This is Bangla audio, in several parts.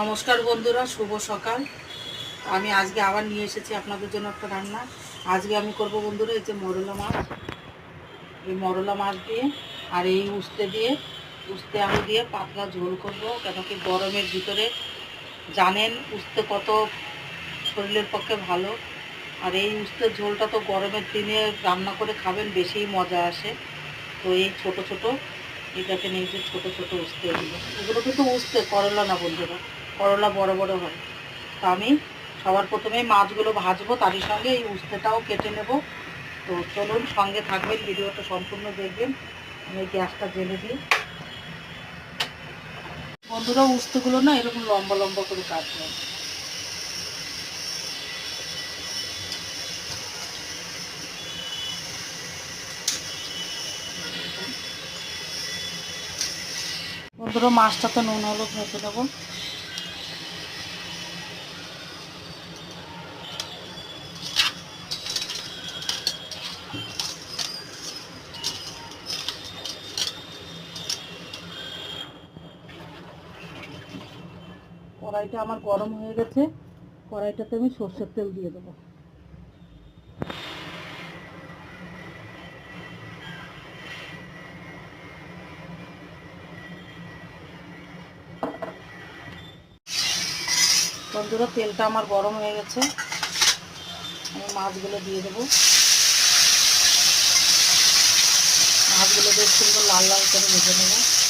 নমস্কার বন্ধুরা, শুভ সকাল। আমি আজকে আবার নিয়ে এসেছি আপনাদের জন্য একটা রান্না। আজকে আমি করব বন্ধুরা, এই যে মরলা মাছ। এই মরলা মাছ দিয়ে আর এই উস্তে দিয়ে, উস্তে আলু দিয়ে পাতলা ঝোল করব, কেন কি গরমের ভিতরে জানেন উস্তে কত শরীরের পক্ষে ভালো। আর এই উস্তের ঝোলটা তো গরমের দিনে রান্না করে খাবেন, বেশিই মজা আসে। তো এই ছোট ছোট, এটাকে নিয়ে যে ছোটো ছোটো উস্তে এগুলো এগুলো কিন্তু উস্তে, করলা না বন্ধুরা। করলা বড় বড় হয়। তো আমি সবার প্রথমে মাছগুলো ভাজবো, তারই সঙ্গে এই উস্তেটাও কেটে নেব। তো চলুন সঙ্গে থাকবেন, ভিডিওটা সম্পূর্ণ দেখবেন। আমি গ্যাসটা জেলে দিই। বন্ধুরা, উস্তেগুলো না এরকম লম্বা লম্বা করে কাটবেন বন্ধুরা, মাছটাতে নুন, হলুদ মেখে দেবো কড়াইটা আমার গরম হয়ে গেছে। কড়াইটাতে আমি সর্ষের তেল দিয়ে দেবো। বন্ধুরা, তেলটা আমার গরম হয়ে গেছে। আমি মাছগুলো দিয়ে দেবো। মাছগুলো বেশ সুন্দর লাল লাল করে ভেজে নেব।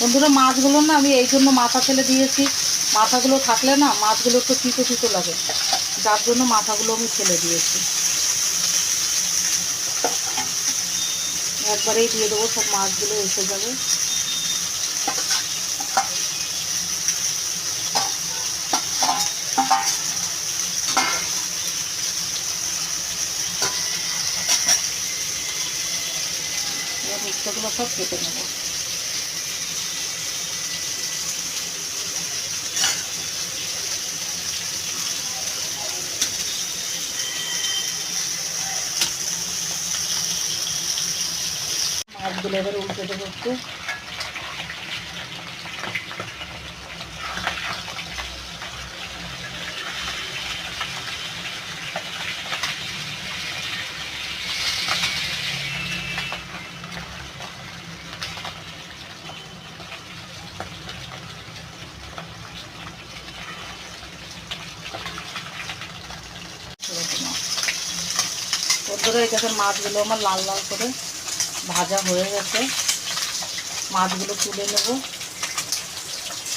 বন্ধুরা, মাছগুলো না আমি এই জন্য মাথা ফেলে দিয়েছি। মাথাগুলো থাকলে না মাছগুলো একটু তিতো তিতো লাগে। যার জন্য মাথাগুলো আমি ফেলে দিয়েছি। একবারেই দিয়ে দেবো, সব মাছগুলো এসে যাবে। এবার সব কেটে নেব। মাছগুলো এবার উল্টে দেবো একটু। মাছগুলো আমার লাল লাল করে ভাজা হয়ে গেছে। মাছগুলো তুলে নেব।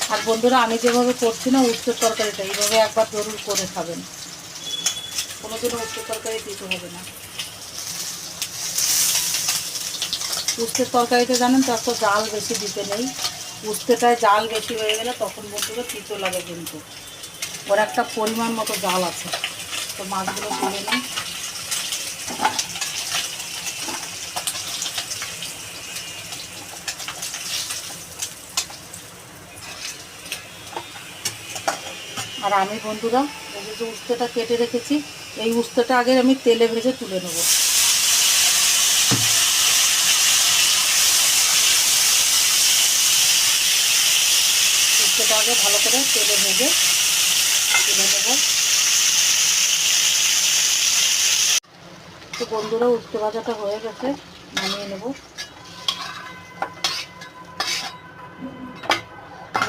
আর বন্ধুরা, আমি যেভাবে করছি না উচ্চের তরকারিটা, এইভাবে একবার জরুর করে খাবেন। কোনো দিনও উচ্চ তরকারি দিতে হবে না। উস্তের তরকারিতে জানেন তো এত জাল বেশি দিতে নেই। উস্তেটায় জাল বেশি হয়ে গেলে তখন বন্ধুরা তিতো লাগে কিন্তু। ওর একটা পরিমাণ মতো জাল আছে। তো মাছগুলো তুলে নিই। আর আমি বন্ধুরা, এই যে উস্তেটা কেটে রেখেছি, এই উস্তেটা আগে আমি তেলে ভেজে তুলে নেব। উস্তেটা আগে ভালো করে তেলে ভেজে তুলে নেব। তো বন্ধুরা, উস্তে ভাজাটা হয়ে গেছে, নামিয়ে নেব।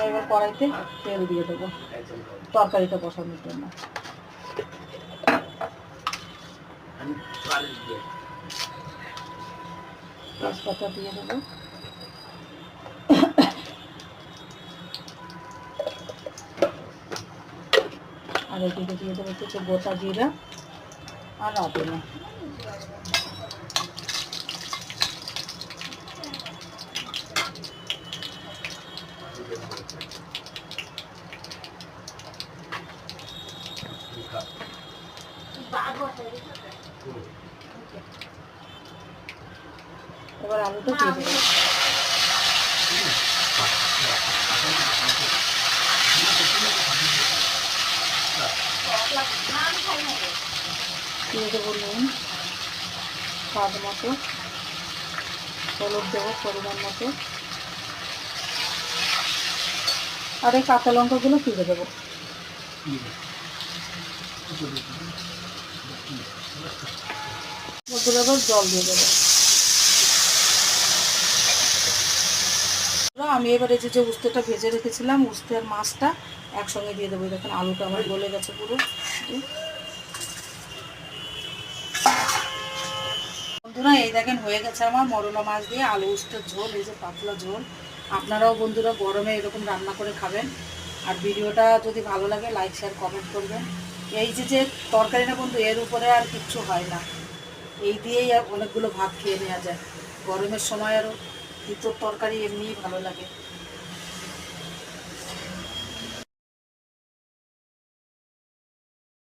এবার কড়াইতে তেল দিয়ে দেবো, তরকারিটা বসানোর জন্য। তেজপাতা দিয়ে দেবো। আর এদিকে দিয়ে দেবো কিছু গোটা জিরা আর আদনা এবার আলুটা দিয়ে দেবো দিয়ে দেবো নুন স্বাদ মতো। হলুদ দেবো পরিমাণ মতো। আর এই কাঁচা লঙ্কাগুলো তুলে দেবো। আবার জল দিয়ে বন্ধুরা, আমি এবারে যে যে উস্তেটা ভেজে রেখেছিলাম উস্তে আর মাছটা একসঙ্গে দিয়ে দেবো। দেখেন আলুটা আমার গলে গেছে পুরো। বন্ধুরা এই দেখেন হয়ে গেছে আমার মরলা মাছ দিয়ে আলু উস্তের ঝোল এই যে পাতলা ঝোল। আপনারাও বন্ধুরা গরমে এরকম রান্না করে খাবেন। আর ভিডিওটা যদি ভালো লাগে লাইক শেয়ার কমেন্ট করবেন। এই যে যে তরকারি না বন্ধু, এর উপরে আর কিচ্ছু হয় না। এই দিয়েই অনেকগুলো ভাত খেয়ে নেওয়া যায়। গরমের সময় আরও তিতর তরকারি এমনিই ভালো লাগে।